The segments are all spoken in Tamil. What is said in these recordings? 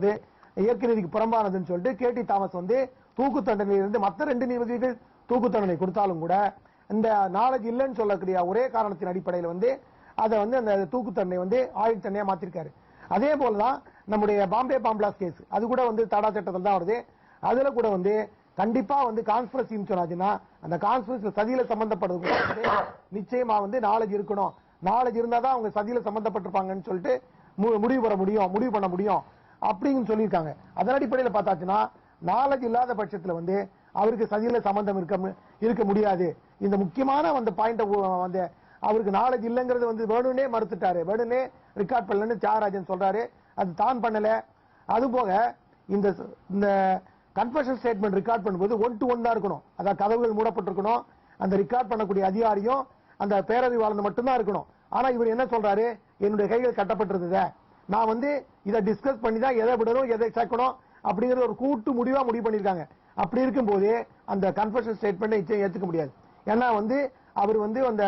வந்து இயற்கை நீதிக்கு புறம்பானதுன்னு சொல்லிட்டு கே டி தாமஸ் வந்து தூக்கு தண்டனையிலிருந்து மற்ற ரெண்டு நீதிபதிகள் தூக்கு தண்டனை கொடுத்தாலும் கூட இந்த நாலேஜ் இல்லைன்னு சொல்லக்கூடிய ஒரே காரணத்தின் அடிப்படையில் வந்து அதை வந்து அந்த தூக்கு தண்டனை வந்து ஆயுள் தண்டனையா மாத்திருக்காரு. அதே போலதான் நம்முடைய பாம்பே பாம்பிளாஸ் கேஸ். அது கூட வந்து தடா சட்டத்தில் தான் வருது. அதுல கூட வந்து கண்டிப்பா வந்து கான்ஸ்பிரசின்னு சொன்னாச்சுன்னா அந்த கான்ஸ்பிரசி சதியில சம்பந்தப்படுறது கூட வந்து நிச்சயமா வந்து நாலேஜ் இருக்கணும். நாலேஜ் இருந்தாதான் அவங்க சதியில சம்பந்தப்பட்டிருப்பாங்கன்னு சொல்லிட்டு மு- முடிவு பெற முடியும் முடிவு பண்ண முடியும். அப்படின்னு சொல்லியிருக்காங்க. அதன் அடிப்படையில் பார்த்தாச்சுன்னா நாலேஜ் இல்லாத பட்சத்தில் வந்து அவருக்கு சதியில சம்பந்தம் இருக்க மு- இருக்க முடியாது. இந்த முக்கியமான அந்த பாயிண்ட் வந்து அவருக்கு நாலேஜ் இல்லைங்கிறது வந்து வேணும்னே மறுத்துட்டாரு. வேணும்னே ரெக்கார்ட் பண்ணலன்னு தியாகராஜன் சொல்றாரு. அது தான் பண்ணல. அது போக இந்த இந்த கன்ஃபஷன் ஸ்டேட்மெண்ட் ரெக்கார்ட் பண்ணும்போது ஒன் டு ஒன் தான் இருக்கணும். அதாவது கதவுகள் மூடப்பட்டிருக்கணும். அந்த ரெக்கார்ட் பண்ணக்கூடிய அதிகாரியும் அந்த பேரறிவாளன் மட்டும்தான் இருக்கணும். ஆனா இவர் என்ன சொல்றாரு? என்னுடைய கைகள் கட்டப்பட்டிருந்தது. நான் வந்து இதை டிஸ்கஸ் பண்ணி தான் எதை விடணும் எதை சேர்க்கணும் அப்படிங்கிற ஒரு கூட்டு முடிவாக முடிவு பண்ணியிருக்காங்க. அப்படி இருக்கும்போது அந்த கன்ஃபர்ஷன் ஸ்டேட்மெண்ட்டை நிச்சயம் ஏற்றுக்க முடியாது. ஏன்னா வந்து அவர் வந்து அந்த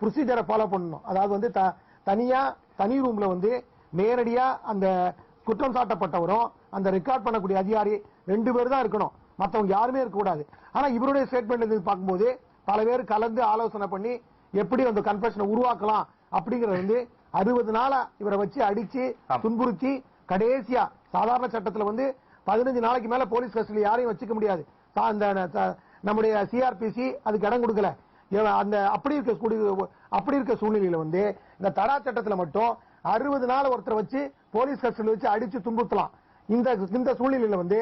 ப்ரொசீஜரை ஃபாலோ பண்ணணும். அதாவது வந்து த- தனியாக தனி ரூமில் வந்து நேரடியாக அந்த குற்றம் சாட்டப்பட்டவரும் அந்த ரெக்கார்ட் பண்ணக்கூடிய அதிகாரி ரெண்டு பேர் தான் இருக்கணும். மற்றவங்க யாருமே இருக்கக்கூடாது ஆனால் இவருடைய ஸ்டேட்மெண்ட் பார்க்கும்போது பல பேர் கலந்து ஆலோசனை பண்ணி எப்படி அந்த கன்ஃபர்ஷனை உருவாக்கலாம் அப்படிங்கிறது வந்து அறுபது நாளா இவரை வச்சு அடிச்சு. துன்புறுத்தி கடைசியா சாதாரண சட்டத்துல வந்து பதினஞ்சு நாளைக்கு மேல போலீஸ் கஸ்டடி யாரையும் வச்சுக்க முடியாது. நம்முடைய சிஆர்பிசி அதுக்கு இடம் கொடுக்கல. அந்த அப்படி இருக்க அப்படி இருக்க சூழ்நிலையில வந்து இந்த தடா சட்டத்துல மட்டும் அறுபது நாள் ஒருத்தரை வச்சு போலீஸ் கஸ்டடி வச்சு அடிச்சு துன்புறுத்தலாம். இந்த இந்த சூழ்நிலையில வந்து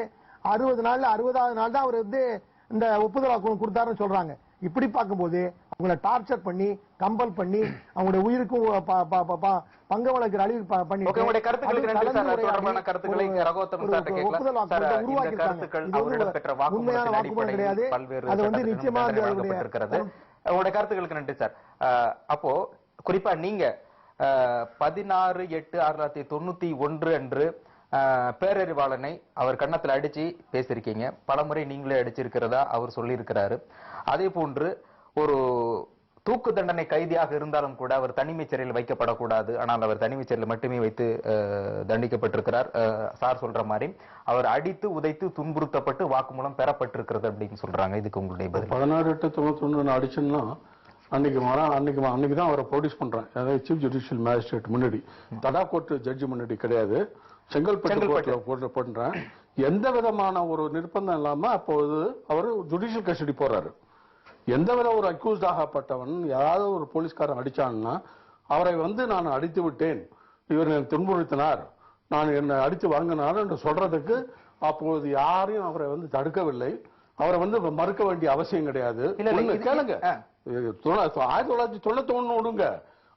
அறுபது நாள்ல அறுபதாவது நாள் தான் அவர் வந்து இந்த ஒப்புதல் கொடுத்தாருன்னு சொல்றாங்க. இப்படி பார்க்கும்போது அவங்கள டார்ச்சர் பண்ணி கம்பல் பண்ணி அவங்களுடைய உயிருக்கும் பங்க வழக்கு அழிவு பண்ணி உண்மையான வாக்குமூலம் கிடையாது. அது வந்து நிச்சயமா உங்களுடைய கருத்துக்களுக்கு நன்றி சார். அப்போ குறிப்பா நீங்க பதினாறு எட்டு ஆயிரத்தி தொள்ளாயிரத்தி தொண்ணூத்தி ஒன்று அன்று பேரறிவாளனை அவர் கன்னத்துல அடிச்சு பேசியிருக்கீங்க. பலமுறை நீங்களே அடிச்சிருக்கிறதா அவர் சொல்லியிருக்கிறாரு. அதே போன்று ஒரு தூக்கு தண்டனை கைதியாக இருந்தாலும் கூட அவர் தனிமைச் சிறையில் வைக்கப்படக்கூடாது. ஆனால் அவர் தனிமைச் சிறையில் மட்டுமே வைத்து தண்டிக்கப்பட்டிருக்கிறார். சார் சொல்ற மாதிரி அவர் அடித்து உதைத்து துன்புறுத்தப்பட்டு வாக்குமூலம் பெறப்பட்டிருக்கிறது அப்படின்னு சொல்றாங்க. இதுக்கு உங்களுடைய பதில். பதினாறு எட்டு தொண்ணூத்தி ஒண்ணு அடிச்சுன்னா அன்னைக்கு வரேன் அன்னைக்கு அன்னைக்கு தான் அவரை ப்ரொடியூஸ் பண்றேன். அதாவது சீஃப் ஜுடிஷியல் மேஜிஸ்ட்ரேட் முன்னாடி. தடா கோர்ட் ஜட்ஜி முன்னாடி கிடையாது. செங்கல்பட்டு. கோர்ட்ல போட்டு பண்றேன் எந்த விதமான ஒரு நிர்பந்தம் இல்லாம அப்போது அவர் ஜுடிஷியல் கஸ்டடி போறாரு. எந்த வித ஒரு அக்யூஸ்ட் ஆகப்பட்டவன் யாராவது ஒரு போலீஸ்காரன் அடிச்சான்னா அவரை வந்து நான் அடித்து விட்டேன். இவர் என்னை துன்புறுத்தினார். நான் என்னை அடித்து வாங்கினார் என்று சொல்றதுக்கு அப்போது யாரையும் அவரை வந்து தடுக்கவில்லை. அவரை வந்து மறுக்க வேண்டிய அவசியம் கிடையாது. கேளுங்க. ஆயிரத்தி தொள்ளாயிரத்தி தொண்ணூத்தி ஒண்ணு விடுங்க.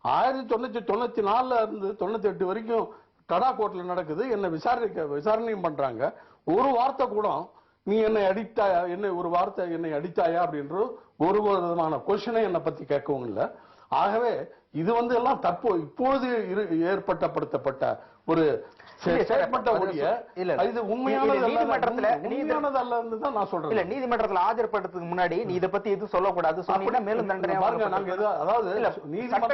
ஆயிரத்தி தொண்ணூத்தி தொண்ணூத்தி நாலுல இருந்து தொண்ணூத்தி எட்டு வரைக்கும் கடா கோர்ட்ல நடக்குது என்ன விசாரிக்க விசாரணையும் பண்றாங்க. ஒரு வார்த்தை கூட நீ என்னை அடித்தாயா என்னை ஒரு வார்த்தை என்னை அடித்தாயா? அப்படின்ற ஒரு விதமான கொஸ்டினை என்னை பத்தி கேட்கவும் இல்ல. ஆகவே இது வந்து எல்லாம் தற்போ இப்பொழுது இரு- ஏற்பட்டப்படுத்தப்பட்ட ஒரு நீதிமன்றத்துல ஆஜர்படுறதுக்கு முன்னாடி நீ இத பத்தி எதுவும் சொல்லக்கூடாது. மேலும் தண்டனை அதாவது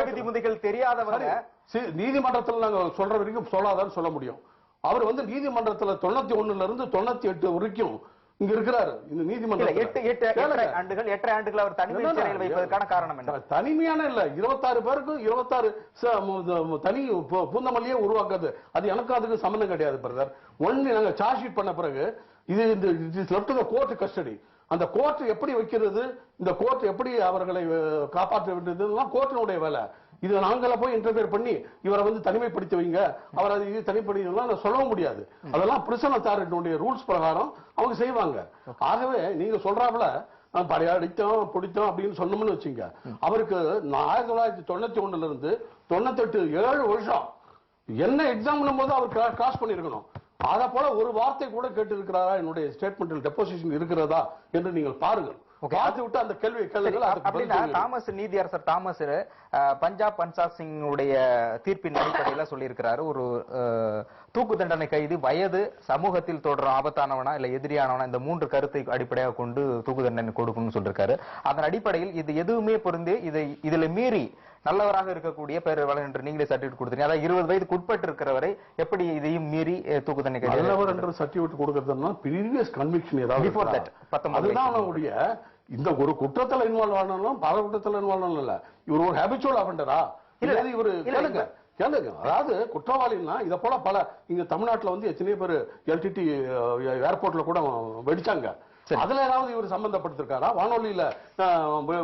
விதிமுறைகள் தெரியாதவங்க நீதிமன்றத்துல நாங்க சொல்ற வரைக்கும் சொல்லாதான்னு சொல்ல முடியும். அவர் வந்து நீதிமன்றத்துல தொண்ணூத்தி ஒண்ணுல இருந்து தொண்ணூத்தி எட்டு வரைக்கும் இங்க இருக்கிறாரு இந்த நீதிமன்றத்துல. எட்டு எட்டு. ஆண்டுகள் எட்டரை ஆண்டுகள் அவர் தனிமை சிறையில் வைப்பதற்கான காரணம் என்ன? தனிமையான இல்ல. இருபத்தாறு பேருக்கும் இருபத்தாறு தனி பூந்தமல்லியே உருவாக்குது அது எனக்கும் அதுக்கு சம்பந்தம் கிடையாது பிரதர் ஒண்ணு நாங்க சார்ஜ் ஷீட் பண்ண பிறகு இது இந்த லெப்ட் த கோர்ட் கஸ்டடி அந்த கோர்ட் எப்படி வைக்கிறது இந்த கோர்ட் எப்படி அவர்களை காப்பாற்ற வேண்டியதுலாம் கோர்ட்டினுடைய வேலை. இது நாங்கள போய் இன்டர்ஃபியர் பண்ணி இவரை வந்து தனிமைப்படுத்தி வைங்க. அவரை இது தனிப்படுத்தலாம் சொல்லவும் முடியாது. அதெல்லாம் பிரிசன் அத்தாரிட்டியுடைய ரூல்ஸ் பிரகாரம் அவங்க செய்வாங்க. ஆகவே நீங்க சொல்றாப்புல நான் படையா அடித்தோம் பிடித்தோம் அப்படின்னு சொன்னோம்னு வச்சுங்க. அவருக்கு நான் ஆயிரத்தி தொள்ளாயிரத்தி தொண்ணூத்தி ஒண்ணுல இருந்து தொண்ணூத்தெட்டு ஏழு வருஷம் என்ன எக்ஸாம் போது அவர் கிராஸ் பண்ணிருக்கணும் அதை போல ஒரு வார்த்தை கூட கேட்டு இருக்கிறாரா என்னுடைய ஸ்டேட்மெண்டில் டெபோசிஷன் இருக்கிறதா? என்று நீங்கள் பாருங்கள். விட்டு அந்த அப்படின்னா தாமஸ் பஞ்சாப் பன்சாப் சிங்குடைய தீர்ப்பின் அடிப்படையில சொல்லியிருக்கிறாரு. ஒரு தூக்கு தண்டனை கைது வயது சமூகத்தில் தொடரும் ஆபத்தானவனா இல்ல எதிரியானவனா இந்த மூன்று கருத்தை அடிப்படையாக கொண்டு தூக்கு தண்டனை கொடுக்கணும்னு சொல்லியிருக்காரு. அதன் அடிப்படையில் இது எதுவுமே பொருந்து இதை இதுல மீறி நல்லவராக இருக்கக்கூடிய பேரறிவாளன் என்று நீங்களே சர்டிபிகேட் கொடுத்தீங்க அதாவது இருபது வயதுக்கு உட்பட்டு இருக்கிறவரை எப்படி இதையும் மீறி தூக்கு தண்டனை நல்லவர் என்ற சர்டிபிகேட் கொடுக்கறதுன்னா ப்ரீவியஸ் கன்விக்ஷன் ஏதாவது that, 19 அதுதான். அவனுடைய இந்த ஒரு குற்றத்துல இன்வால்வ் ஆனாலும் பல குற்றத்துல இன்வால்வ் ஆனாலும் இல்ல. இவர் ஒரு ஹேபிச்சுவல் அஃபண்டரா இல்ல, இவரு கேளுங்க கேளுங்க. அதாவது குற்றவாளின்னா இத போல பல இங்க தமிழ்நாட்டுல வந்து எத்தனையோ பேர் எல்டிடி ஏர்போர்ட்ல கூட வெடிச்சாங்க. அதுல ஏதாவது இவர் சம்பந்தப்படுத்திருக்காரா? வானொலியில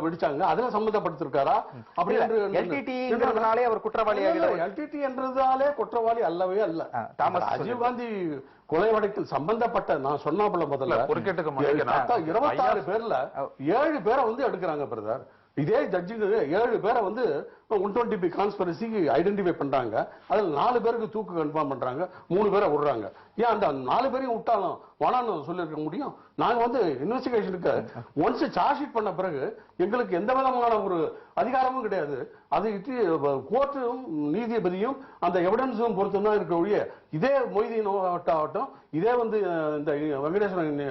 வெடிச்சாங்க. அதுல சம்பந்தப்படுத்திருக்காரா? அப்படி LTT-ங்கிறதுனாலே அவர் குற்றவாளியாக எல்டிடி என்றதாலே குற்றவாளி அல்லவே அல்ல. தாமஸ் ராஜீவ் காந்தி கொலை வழக்கில் சம்பந்தப்பட்ட நான் சொன்னாப்புல முதல்ல மன்னிக்கணும். இருபத்தாறு பேர்ல ஏழு பேரை வந்து எடுக்கிறாங்க பிரதர். இதே ஜட்ஜுக்கு ஏழு பேரை வந்து ஒன் டுவெண்ட்டி பி கான்ஸ்பரசிக்கு ஐடென்டிஃபை பண்ணுறாங்க அதில் நாலு பேருக்கு தூக்கு கன்ஃபார்ம் பண்ணுறாங்க மூணு பேரை விடுறாங்க. ஏன் அந்த நாலு பேரையும் விட்டாலும் வேணான்னு சொல்லியிருக்க முடியும்? நாங்கள் வந்து இன்வெஸ்டிகேஷனுக்கு ஒன்ஸ் சார்ஜ் ஷீட் பண்ண பிறகு எங்களுக்கு எந்த விதமான ஒரு அதிகாரமும் கிடையாது. அது கோர்ட்டும் நீதிபதியும் அந்த எவிடன்ஸும் பொறுத்து தான் இருக்க ஒழிய இதே மொய்தீன் ஆகட்டும் இதே வந்து இந்த வெங்கடேஸ்வரன்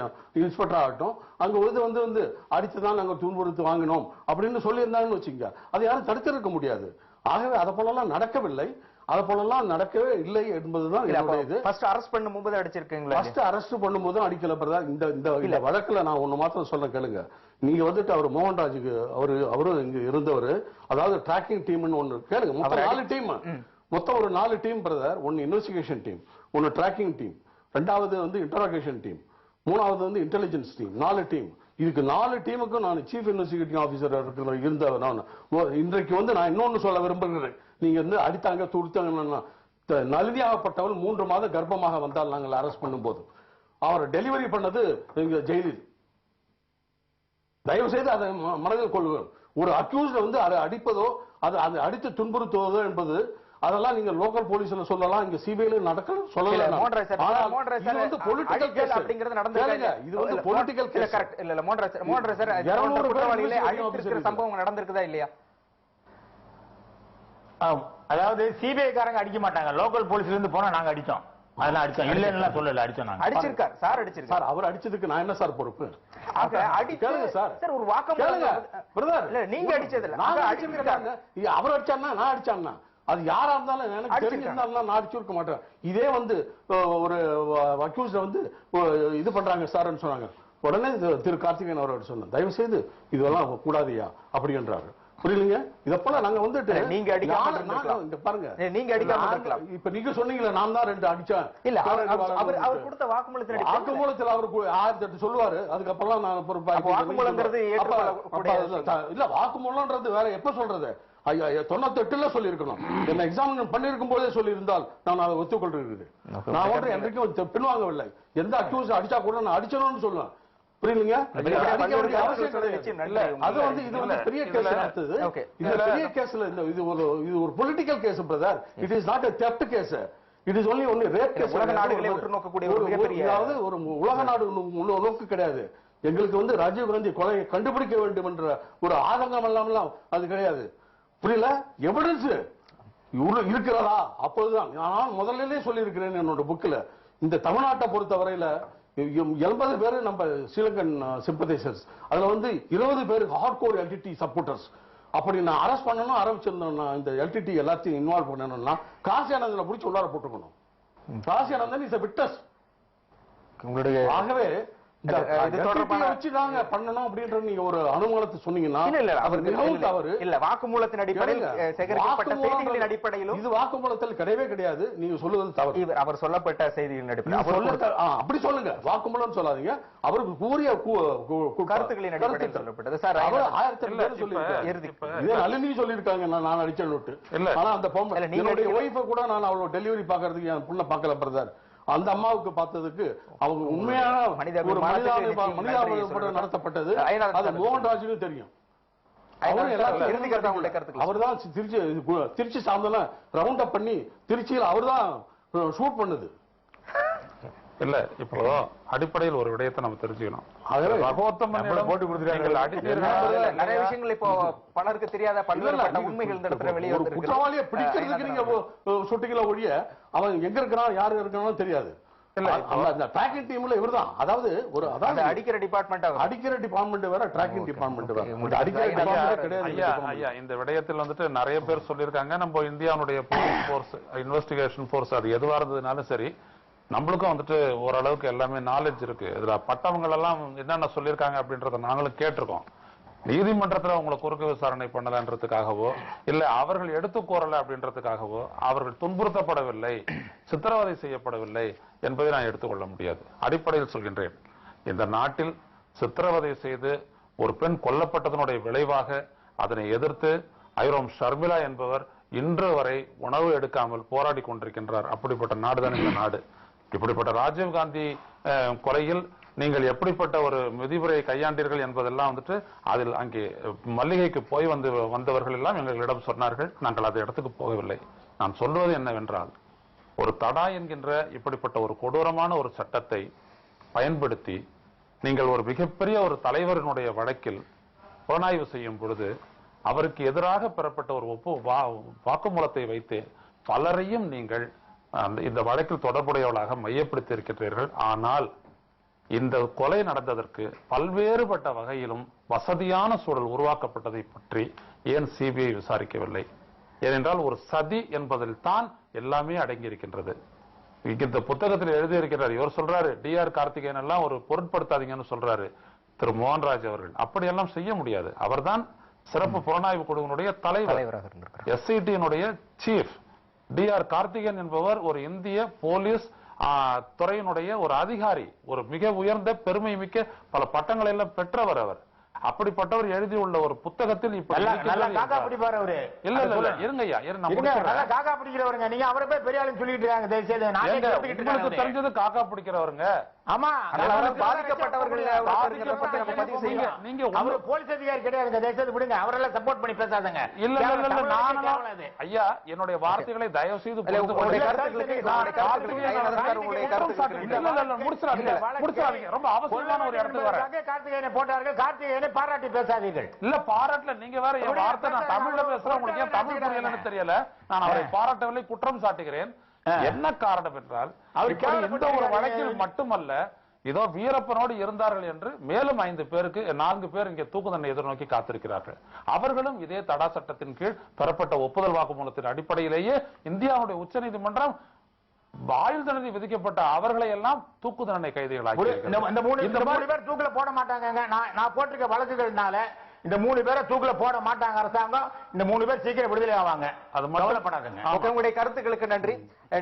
இன்ஸ்பெக்டர் ஆகட்டும் அங்கே இது வந்து வந்து அடித்து தான் நாங்கள் துன்புறுத்து வாங்கினோம் அப்படின்னு சொல்லியிருந்தாங்கன்னு வச்சுங்க அதை யாரும் தடுத்திருக்க முடியாது. ஆகவே அதை போலலாம் நடக்கவில்லை. அதை போலலாம் நடக்கவே இல்லை என்பதுதான் என்னுடைய இது. ஃபர்ஸ்ட் அரெஸ்ட் பண்ணும்போது அடிச்சிருக்கீங்களா ஃபர்ஸ்ட் அரெஸ்ட் பண்ணும்போது அடிக்கல இந்த இந்த வழக்குல நான் ஒண்ணு மாத்திரம் சொல்ல கேளுங்க. நீங்க வந்துட்டு அவர் மோகன்ராஜுக்கு அவரு அவரும் இங்க இருந்தவர் அதாவது டிராக்கிங் டீம்னு ஒண்ணு கேளுங்க. மொத்தம் நாலு டீம் மொத்தம் ஒரு நாலு டீம் பிரதர். ஒன்னு இன்வெஸ்டிகேஷன் டீம் ஒன்னு டிராக்கிங் டீம் ரெண்டாவது வந்து இன்டராகேஷன் டீம் மூணாவது வந்து இன்டெலிஜென்ஸ் டீம் நாலு டீம் இதுக்கு நாலு டீமுக்கும் நான் சீஃப் இன்வெஸ்டிகேட்டிங் ஆஃபீஸர் இருக்கிற இருந்த நான். இன்றைக்கு வந்து நான் இன்னொன்று சொல்ல விரும்புகிறேன். நீங்க வந்து அடித்தாங்க துடித்தாங்கன்னா த- மூன்று மாதம் கர்ப்பமாக வந்தால் நாங்கள் அரெஸ்ட் பண்ணும்போது. அவரை டெலிவரி பண்ணது இங்க ஜெயிலில். தயவு செய்து அதை மனதில் கொள்வோம் ஒரு அக்யூஸ்ட வந்து அதை அடிப்பதோ அதை அதை அடித்து துன்புறுத்துவதோ என்பது அதெல்லாம் நீங்க லோக்கல் போலீஸ்ல சொல்லலாம் இங்க சிபிஐல நடக்கலாம் இல்ல, சொல்லலாம் இது வந்து பொலிட்டிக்கல் அடித்தல் அப்படிங்கிறது நடந்திருக்காங்க. இது வந்து இல்ல, பொலிட்டிக்கல் இல்ல, கேஸ் correct. இல்ல, இல்ல, மோகன்ராஜ் சார், மோகன்ராஜ் சார், இது 200 போன்ற பேர் குற்றவாளிகளை அழித்திருக்கிற சம்பவம் நடந்திருக்குதா இல்லையா. அதாவது சிபிஐ காரங்க அடிக்க மாட்டாங்க. லோக்கல் போலீஸ்ல இருந்து போனா நாங்க அடிச்சோம். அதெல்லாம் அடிச்சோம். இல்லன்னு சொல்லல அடிச்சோம் நாங்க. அடிச்சிருக்கார் சார் அடிச்சிருக்கார். சார் அவர் அடிச்சதுக்கு நான் என்ன சார் பொறுப்பு? ஆக அடிச்சு கேளுங்க சார். சார் ஒரு கேளுங்க வாக்குமூலம் பிரதர். இல்ல நீங்க அடிச்சது இல்ல நாங்க அடிச்சிருக்காங்க அவர் அடிச்சான்னா நான் அடிச்சான்னா அது யாரா இருந்தாலும் எனக்கு. தெரிஞ்சிருந்தாலும் நான் அடிச்சிருக்க மாட்டேன். இதே வந்து ஒரு அக்யூஸ்ட வந்து இது பண்றாங்க சார்னு சொன்னாங்க. உடனே திரு- கார்த்திகேயன் அவர்கள் சொன்னேன். தயவு செய்து இதெல்லாம் கூடாதியா அப்படின்றாரு புரியலீங்க? இத போல நாங்க வந்துட்டு நீங்க இங்க பாருங்க. நீங்க இருந்திருக்கலாம். இப்ப நீங்க சொன்னீங்களே நான் தான் ரெண்டு அடிச்சேன். இல்ல அவர் அவர்- கொடுத்த வாக்குமூலத்தின் அடிப்படையில் வாக்குமூலத்தில் அவர் ஆயிரத்தி எட்டு சொல்லுவாரு. அதுக்கப்புறம் நான் பொறுப்பா வாக்குமூலங்கிறது இல்ல வாக்குமூலம்ன்றது வேற எப்ப சொல்றது? தொண்ணூத்தெட்டுல சொல்லியிருக்கணும். என்ன எக்ஸாமின் பண்ணிருக்கும் போதே சொல்லியிருந்தால் நான் அதை ஒத்துக்கொண்டிருக்கிறேன் நான் ஒன்றும் என்றைக்கும் பின்வாங்கவில்லை எந்த அக்யூஸ் அடிச்சா கூட நான் அடிச்சணும்னு சொல்லுவேன். புரியுதுங்க? அது வந்து இது வந்து இல்ல, பெரிய இதுல- கேஸ் நடத்துது Okay. இந்த பெரிய கேஸ்ல இந்த இது ஒரு இது ஒரு political case brother it is not a theft case it is only only rape case உலக நாடுகளை உற்று நோக்கக்கூடிய ஒரு மிகப்பெரிய- அதாவது ஒரு உலக நாடு நோக்கு கிடையாது. எங்களுக்கு வந்து ராஜீவ் காந்தி கொலையை கண்டுபிடிக்க வேண்டும் என்ற ஒரு ஆதங்கம் எல்லாம் அது கிடையாது. புரியல? எவிடன்ஸ் இருக்கிறதா அப்போதுதான். நான் முதல்ல சொல்லியிருக்கிறேன் என்னோட புக்ல இந்த தமிழ்நாட்டை பொறுத்தவரையில எண்பது பேர் நம்ம ஸ்ரீலங்கன் சிம்பதைசர்ஸ் அதுல வந்து இருபது பேர் ஹார்ட் கோர் எல்டிடி சப்போர்ட்டர்ஸ் அப்படி நான் அரெஸ்ட் பண்ணணும் ஆரம்பிச்சிருந்தோம்னா இந்த எல்டிடி எல்லாத்தையும் இன்வால்வ் பண்ணணும்னா காசி ஆனந்தில் பிடிச்சி உள்ளார போட்டுக்கணும் காசி ஆனந்தன் இஸ் விட்னஸ் உங்களுடைய ஆகவே வாக்குமூலத்தின் அடிப்படையில் இது வாக்குமூலத்தில் கிடையவே கிடையாது. நீங்க சொல்லுவது தவறு. அவர் சொல்லப்பட்ட செய்திகளின் அடிப்படையில். அப்படி சொல்லுங்க. வாக்குமூலம் சொல்லாதீங்க. அவருக்கு கூறிய கு- கு- கு- கருத்துக்களின் அடிப்படையில். சொல்லப்பட்டது. சார் அவர் ஆயிரத்தி நளினி சொல்லியிருக்காங்க. நான் நான் அடிச்சேன் விட்டு இல்ல. ஆனா அந்த நீங்க என்னுடைய. ஒய்ஃபை கூட நான் அவ்வளவு டெலிவரி பாக்குறதுக்கு என் புள்ள பார்க்கல பிரதர் அந்த அம்மாவுக்கு பார்த்ததுக்கு அவங்க உண்மையான மனித ஒரு அபிமானத்துக்கு மனிதாபிமா- நிச்சயம் நன்றி மனிதாபிமானம் சொல்லணும். நடத்தப்பட்டது அது தரப்பு. மோகன்ராஜுக்கும் தெரியும். அவர்தான் சி- திருச்சி திருச்சி சார்ந்தெல்லாம் ரவுண்ட் அப் பண்ணி திருச்சியில் அவர்தான் ஷூட் பண்ணுது இல்ல இப்போ அடிப்படையில் ஒரு விடயத்தை நம்ம தெரிஞ்சுக்கணும். போட்டு கொடுத்துருக்காங்க நிறைய விஷயங்கள் இப்போ பலருக்கு தெரியாத பல்வேறுபட்ட உண்மைகள் வெளியே குற்றவாளியை பிடிக்கிறதுக்கு நீங்க சுட்டிக்கல ஒழிய அவன் எங்க இருக்கிறான் யாரு இருக்கிறான்னு தெரியாது. ட்ராக்கிங் டீம்ல இவர்தான். அதாவது ஒரு அதாவது அடிக்கிற டிபார்ட்மெண்ட் அடிக்கிற டிபார்ட்மெண்ட் வேற ட்ராக்கிங் டிபார்ட்மெண்ட். வேற. அடிக்கிற ஐயா, டிபார்ட்மெண்ட் கிடையாது இந்த விடயத்தில் வந்துட்டு நிறைய பேர் சொல்லியிருக்காங்க. நம்ம இந்தியாவுடைய போலீஸ் ஃபோர்ஸ் இன்வெஸ்டிகேஷன் ஃபோர்ஸ் அது எதுவா இருந்ததுனாலும் சரி நம்மளுக்கும் வந்துட்டு ஓரளவுக்கு எல்லாமே நாலேஜ் இருக்கு. இதுல பட்டவங்களெல்லாம் என்னென்ன சொல்லியிருக்காங்க அப்படின்றத நாங்களும் கேட்டிருக்கோம். நீதிமன்றத்தில் அவங்களை குறுக்கு விசாரணை பண்ணலன்றதுக்காகவோ இல்லை அவர்கள் எடுத்து கோரல அப்படின்றதுக்காகவோ அவர்கள் துன்புறுத்தப்படவில்லை சித்திரவதை செய்யப்படவில்லை என்பதை நான் எடுத்துக்கொள்ள முடியாது. அடிப்படையில் சொல்கின்றேன். இந்த நாட்டில் சித்திரவதை செய்து ஒரு பெண் கொல்லப்பட்டதனுடைய விளைவாக அதனை எதிர்த்து ஐரோம் ஷர்மிளா என்பவர் இன்று வரை உணவு எடுக்காமல் போராடி கொண்டிருக்கின்றார். அப்படிப்பட்ட நாடுதான் இந்த நாடு. இப்படிப்பட்ட ராஜீவ்காந்தி கொலையில் நீங்கள் எப்படிப்பட்ட ஒரு விதிமுறையை கையாண்டீர்கள் என்பதெல்லாம் வந்துட்டு அதில் அங்கே மல்லிகைக்கு போய் வந்து வந்தவர்கள் எல்லாம் எங்களிடம் சொன்னார்கள். நாங்கள் அந்த இடத்துக்கு போகவில்லை. நான் சொல்வது என்னவென்றால் ஒரு தடா என்கின்ற இப்படிப்பட்ட ஒரு கொடூரமான ஒரு சட்டத்தை பயன்படுத்தி நீங்கள் ஒரு மிகப்பெரிய ஒரு தலைவரினுடைய வழக்கில் புலனாய்வு செய்யும் பொழுது அவருக்கு எதிராக பெறப்பட்ட ஒரு ஒப்பு வா- வாக்குமூலத்தை வைத்து பலரையும் நீங்கள் இந்த வழக்கில் தொடர்புடையவர்களாக மையப்படுத்தி இருக்கின்றீர்கள் ஆனால் இந்த கொலை நடந்ததற்கு பல்வேறுபட்ட வகையிலும் வசதியான சூழல் உருவாக்கப்பட்டதை பற்றி ஏன் சிபிஐ விசாரிக்கவில்லை? ஏனென்றால் ஒரு சதி என்பதில் தான் எல்லாமே அடங்கியிருக்கின்றது. இந்த புத்தகத்தில் எழுதியிருக்கிறார் இவர் சொல்றாரு டி ஆர் கார்த்திகேயன் எல்லாம் ஒரு பொருட்படுத்தாதீங்கன்னு சொல்றாரு திரு மோகன்ராஜ் அவர்கள். அப்படியெல்லாம் செய்ய முடியாது. அவர்தான் சிறப்பு புலனாய்வு குழுவினுடைய தலைவர். எஸ்ஐடியினுடைய சீஃப் டி ஆர் கார்த்திகேயன் என்பவர் ஒரு இந்திய போலீஸ் துறையினுடைய ஒரு அதிகாரி ஒரு மிக உயர்ந்த பெருமை மிக்க பல பட்டங்களை எல்லாம் பெற்றவர் அவர். அப்படிப்பட்டவர் எழுதியுள்ள ஒரு புத்தகத்தில் நல்லா காக்கா பிடிப்பாரு அவரு. இல்ல. இருங்க நான் நல்லா. காக்கா பிடிக்கிறவருங்க. நீங்க அவரை போய் பெரிய ஆளுன்னு சொல்லிட்டு இருக்காங்க தயவு செய்து நானே தெரிஞ்சது காக்கா பிடிக்கிறவருங்க. ஆமா. பாதிக்கப்பட்டவர்கள் நீங்க அவரு போலீஸ் அதிகாரி கிடையாதுங்க. தயவு செய்து விடுங்க. அவரெல்லாம் சப்போர்ட் பண்ணி பேசாதங்க. இல்ல இது. ஐயா என்னுடைய வார்த்தைகளை தயவு செய்து நான் முடிச்சிடாதீங்க. ரொம்ப அவசியமான ஒரு இடத்துக்கு வரேன். வழக்கை கார்த்திகேயனை போட்டார்கள். கார்த்திகேயனை பாராட்டி பேசாதீர்கள். இல்ல பாராட்டல. நீங்க வேற என் வார்த்தை நான் தமிழ்ல அவரு பேசுறேன். உங்களுக்கு ஏன் தமிழ் புரியலன்னு தெரியல? நான் அவரை. பாராட்டவில்லை குற்றம் சாட்டுகிறேன். என்ன காரணம் என்றால் அவர் இந்த ஒரு. வழக்கில் மட்டுமல்ல இதோ வீரப்பனோடு இருந்தார்கள் என்று மேலும் ஐந்து பேருக்கு நான்கு பேர் இங்கே தூக்கு தண்டனை எதிர்நோக்கி காத்திருக்கிறார்கள். அவர்களும் இதே தடா சட்டத்தின் கீழ் பெறப்பட்ட ஒப்புதல் வாக்குமூலத்தின் அடிப்படையிலேயே இந்தியாவுடைய உச்சநீதிமன்றம் ஆயுள் தண்டனை விதிக்கப்பட்ட அவர்களை எல்லாம் தூக்கு தண்டனை இருக்கிறது. இந்த- மூணு பேர் தூக்குல போட மாட்டாங்கங்க நான் நான் போட்டிருக்க வழக்குகள்னால இந்த மூணு பேரை தூக்குல போட மாட்டாங்க அரசாங்கம். இந்த மூணு பேர் சீக்கிரம் விடுதலை ஆவாங்க. அது கவலைப்படாதுங்க. உங்களுடைய கருத்துக்களுக்கு நன்றி.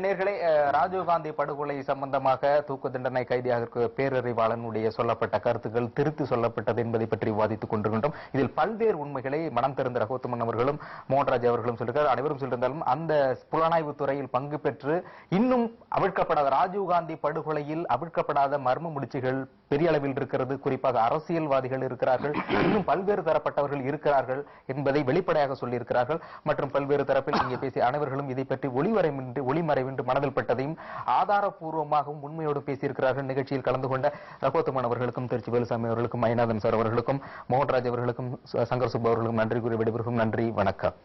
நேர்களே ராஜீவ்காந்தி படுகொலை சம்பந்தமாக தூக்கு தண்டனை கைதியாக பேரறிவாளனுடைய சொல்லப்பட்ட கருத்துக்கள் திருத்தி சொல்லப்பட்டது என்பதை பற்றி விவாதித்துக் கொண்டிருக்கின்றோம். இதில் பல்வேறு உண்மைகளை மனம் திறந்த ரகோத்தமன் அவர்களும் மோகன்ராஜ் அவர்களும் சொல்லியிருக்கார் அனைவரும் சொல்லியிருந்தாலும் அந்த புலனாய்வு துறையில் பங்கு பெற்று இன்னும் அவிழ்க்கப்படாத ராஜீவ்காந்தி படுகொலையில் அவிழ்க்கப்படாத மர்ம முடிச்சுகள் பெரிய அளவில் இருக்கிறது. குறிப்பாக அரசியல்வாதிகள் இருக்கிறார்கள். இன்னும் பல்வேறு தரப்பட்டவர்கள் இருக்கிறார்கள் என்பதை வெளிப்படையாக சொல்லியிருக்கிறார்கள். மற்றும் பல்வேறு தரப்பில் இங்கே பேசிய அனைவர்களும் இதை பற்றி ஒளிவரைமின்றி ஒளிமறைவின்றி மனதில் பட்டதையும் ஆதாரப்பூர்வமாகவும் உண்மையோடு பேசியிருக்கிறார்கள். நிகழ்ச்சியில் கலந்து கொண்ட ரகோத்தமன் அவர்களுக்கும் திருச்சி வேலுசாமி அவர்களுக்கும் மைநாதன் சார் அவர்களுக்கும் மோகன்ராஜ் அவர்களுக்கும் சங்கர் சுப்பு அவர்களுக்கும் நன்றி கூறி விடைபெறுகிறோம். நன்றி வணக்கம்.